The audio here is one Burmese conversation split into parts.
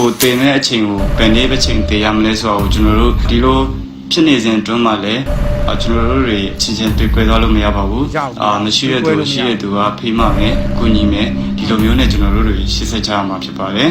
ကိုယ်တင်တဲ့အချိန်ကိုဘယ်နည်းပဲချိန်တည်ရမလဲဆိုတော့ကျွန်တော်တို့ဒီလိုဖြစ်နေစဉ်အတွင်းမှာလည်းအာကျွန်တော်တို့တွေအချင်းချင်းတွေ့ကြသွားလို့မရပါဘူးအာမရှိတဲ့သူရှိတဲ့သူကဖိမမယ်ကိုညီမယ်ဒီလိုမျိုးနဲ့ကျွန်တော်တို့တွေရှေ့ဆက်ကြရမှာဖြစ်ပါတယ်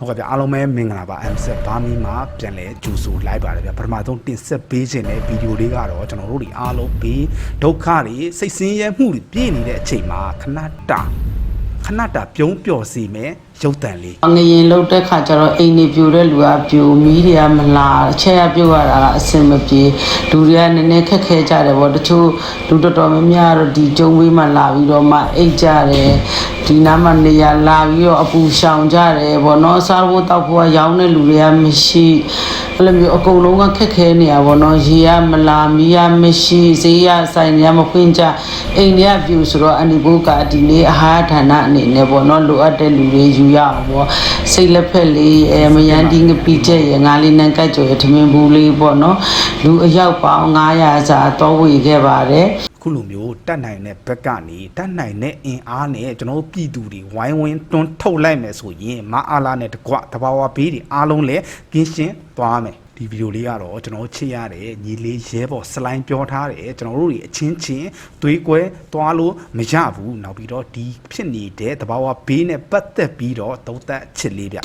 ဟုတ်ကဲ့ဗျအားလုံးပဲမင်္ဂလာပါ M7 ဘာမီမှာပြန်လဲကြိုဆိုလိုက်ပါတယ်ဗျပထမဆုံးတင်ဆက်ပေးခြင်းတဲ့ဗီဒီယိုလေးကတော့ကျွန်တော်တို့ဒီအားလုံးဘေးဒုက္ခတွေစိတ်ဆင်းရဲမှုတွေပြည့်နေတဲ့အချိန်မှာခဏတာခဏတာပြုံးပျော်စီမယ်ရုပ်တံလေးငရင်လှုပ်တဲ့ခါကျတော့အိမ်နေပြိုတဲ့လူကပြိုမီးတွေကမလာအချက်ရပြုတ်ရတာကအဆင်မပြေလူတွေကနည်းနည်းခက်ခဲကြတယ်ဗောတချို့လူတော်တော်များများကတော့ဒီကျုံဝေးမှလာပြီးတော့မှအိတ်ကြတယ် ဒီနားမှနေရာလာပြီးတော့အပူရှောင်ကြတယ်ဗောနော်စားဖို့တောက်ဖို့ကရောင်းတဲ့လူတွေကမရှိအဲ့လိုမျိုးအကုန်လုံးကခက်ခဲနေရဗောနော်ရေကမလာမီးကမရှိဈေးရဆိုင်ရမဖွင့်ကြအိမ်တွေကပြိုဆိုတော့အန်ဒီဘုကဒီနေ့အာဟာရဌာနအနေနဲ့ဗောနော်လိုအပ်တဲ့လူတွေယူရအောင်ဗောစိတ်လက်ဖက်လေးအဲမယန်းဒီငပီချက်ရငါလေးနန်းကတ်ကြော်ရထမင်းဘူးလေးဗောနော်လူအယောက်ပေါင်း900စာတော့ဝေခဲ့ပါတယ် ခုလိုမျိုးတတ်နိုင်တဲ့ဘက်ကနေတတ်နိုင်တဲ့အင်အားနဲ့ကျွန်တော်တို့ပြည်သူတွေဝိုင်းဝန်းတွန်းထုတ်လိုက်မယ်ဆိုရင်မအားလာနဲ့တကွတဘာဝဘေးတွေအားလုံးလည်းကင်းရှင်းသွားမယ်ဒီဗီဒီယိုလေးကတော့ကျွန်တော်ချစ်ရတဲ့ညီလေးရဲဘော်စလိုင်းပြောထားတယ်ကျွန်တော်တို့တွေအချင်းချင်းသွေးကွဲသွားလို့မရဘူးနောက်ပြီးတော့ဒီဖြစ်နေတဲ့တဘာဝဘေးနဲ့ပတ်သက်ပြီးတော့သုံးသက်ချစ်လေးဗျ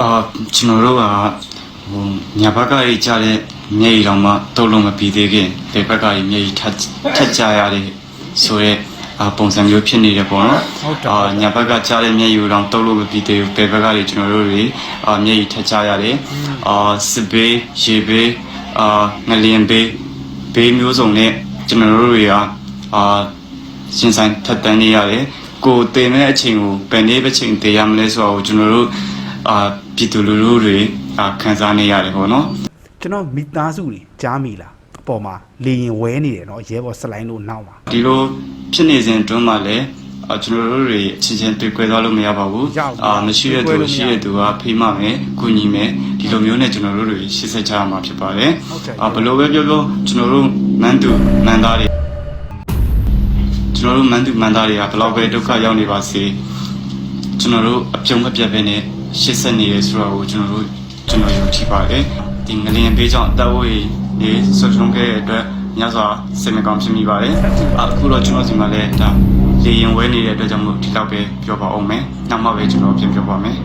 အာကျွန်တော်တို့က ဟိုညာဘက်ကကြီးကြားတဲ့မျက်ရည်တော်မှတုံးလုံးမပြီးသေးခင်ဒီဘက်ကကြီးမျက်ရည်ထက်ထက်ကြရတယ်ဆိုရဲအာပုံစံမျိုးဖြစ်နေတယ်ပေါ့နော်အာညာဘက်ကကြားတဲ့မျက်ရည်တော်တုံးလို့မပြီးသေးဘူးဘယ်ဘက်ကကြီးကျွန်တော်တို့တွေအာမျက်ရည်ထက်ကြရတယ်အာစစ်ဘေးရေဘေးအာငလျင်ဘေးဘေးမျိုးစုံနဲ့ကျွန်တော်တို့တွေကအာရှင်ဆိုင်ထက်တန်းနေရတယ်ကိုယ်တင်တဲ့အချိန်ကိုဘယ်နည်းပဲချိန်တည်ရမလဲဆိုတော့ကျွန်တော်တို့အာပြည်သူလူထုတွေ အာခံစားနေရတယ်ပေါ့နော်ကျွန်တော်မိသားစုတွေကြားမိလားအပေါ်မှာလေရင်ဝဲနေတယ်နော်ရဲဘော်စလိုင်းလို့နောက်မှာဒီလိုဖြစ်နေစဉ်တွင်းမှာလည်းအကျွန်တော်တို့တွေအချင်းချင်းတွေ့ခွဲသွားလို့မရပါဘူးအာမရှိရတူရှိရတူကဖိမမယ်ကုညီမယ်ဒီလိုမျိုးနဲ့ကျွန်တော်တို့တွေရှေ့ဆက်ကြရမှာဖြစ်ပါတယ်အာဘလို့ပဲပြောပြောကျွန်တော်တို့မန်သူမန်သားတွေကျွန်တော်တို့မန်သူမန်သားတွေကဘလောက်ပဲဒုက္ခရောက်နေပါစေကျွန်တော်တို့အပြုံးမပြတ်ပဲနဲ့ရှေ့ဆက်နေရဆိုတော့ကိုကျွန်တော်တို့ ကျွန်တော်ယုံကြည်ပါတယ်ဒီငလျင်ပေးကြောင့်အသက်ဝေးနေဆွဆုံးခဲ့တဲ့အတွက်ညစွာစိတ်မကောင်းဖြစ်မိပါတယ်အခုတော့ကျွန်တော်စီမှာလည်းဒါလေရင်ဝဲနေတဲ့အတွက်ကြောင့်မို့ဒီလောက်ပဲပြောပါအောင်မယ်နောက်မှပဲကျွန်တော်ပြန်ပြောပါမယ်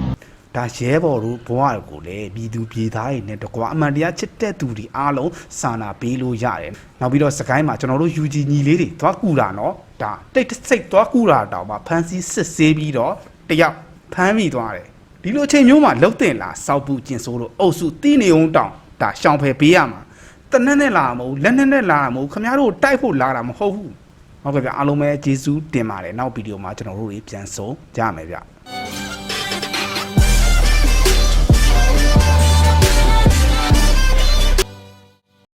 ဒါရဲဘော်တို့ဘဝကိုလည်းပြည်သူပြည်သားတွေနဲ့တကွာအမှန်တရားချစ်တဲ့သူတွေအားလုံးစာနာပေးလို့ရတယ်။နောက်ပြီးတော့စကိုင်းမှာကျွန်တော်တို့ UG ညီလေးတွေသွားကူတာနော်။ဒါတိတ်တဆိတ်သွားကူတာတောင်မှဖမ်းဆီးစစ်ဆေးပြီးတော့တယောက်ဖမ်းမိသွားတယ်။ ဒီလိုအချိန်မျိုးမှာလှုပ်တင်လာစောက်ပူကျင်ဆိုးလို့အုပ်စုတီးနေအောင်တောင်ဒါရှောင်ဖယ်ပေးရမှာ။တနက်နဲ့လာမှာမဟုတ်လက်နဲ့နဲ့လာမှာမဟုတ်ခမရတို့တိုက်ဖို့လာတာမဟုတ်ဘူး။ဟုတ်ကဲ့ဗျအားလုံးပဲကျေးဇူးတင်ပါတယ်။နောက်ဗီဒီယိုမှာကျွန်တော်တို့တွေပြန်ဆုံကြမယ်ဗျ။